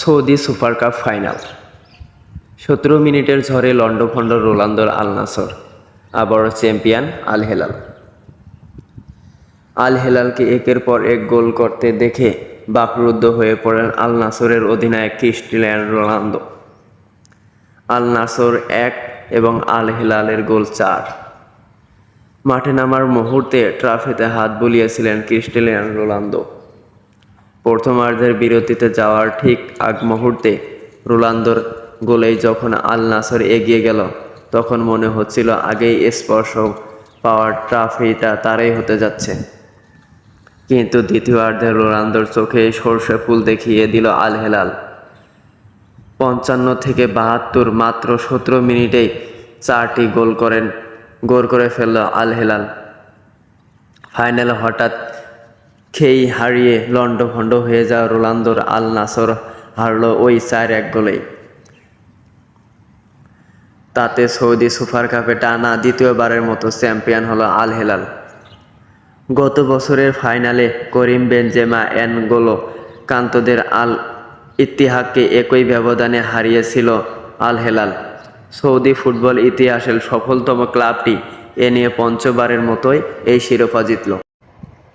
Saudi super cup final. সতেরো মিনিটের ঝড়ে লন্ডভন্ড রোলান্দোর আল নাসর, আবার চ্যাম্পিয়ন আল হেলাল। আল হেলালকে একের পর এক গোল করতে দেখে বাকরুদ্ধ হয়ে পড়েন আল নাসরের অধিনায়ক ক্রিস্টিয়ান রোনালদো। আল নাসর এক এবং আল হেলালের গোল চার। মাঠে নামার মুহূর্তে ট্রাফিতে হাত বুলিয়েছিলেন ক্রিস্টিয়ান রোনালদো। প্রথমার্ধের বিরতিতে যাওয়ার ঠিক আগ মুহূর্তে রোনালদোর গোলেই যখন আল নাসর এগিয়ে গেল, তখন মনে হচ্ছিল আগেই স্পর্শ পাওয়ার ট্রাফিটা তারই হতে যাচ্ছে। কিন্তু দ্বিতীয়ার্ধে রোনালদোর চোখে সর্ষে ফুল দেখিয়ে দিল আল হেলাল। পঞ্চান্ন থেকে বাহাত্তর মাত্র সতেরো মিনিটেই চারটি গোল করেন, গোল করে ফেলল আল হেলাল। ফাইনালে হঠাৎ খেই হারিয়ে লণ্ডভণ্ড হয়ে যাওয়া রোনালদোর আল নাসর হারল ওই চার এক গোলেই। তাতে সৌদি সুপার কাপে টানা দ্বিতীয়বারের মতো চ্যাম্পিয়ন হলো আল হেলাল। গত বছরের ফাইনালে করিম বেনজেমা এনগোলো কান্তদের আল ইতিহাককে একই ব্যবধানে হারিয়েছিল আল হেলাল। সৌদি ফুটবল ইতিহাসের সফলতম ক্লাবটি এ নিয়ে পঞ্চবারের মতোই এই শিরোপা জিতল।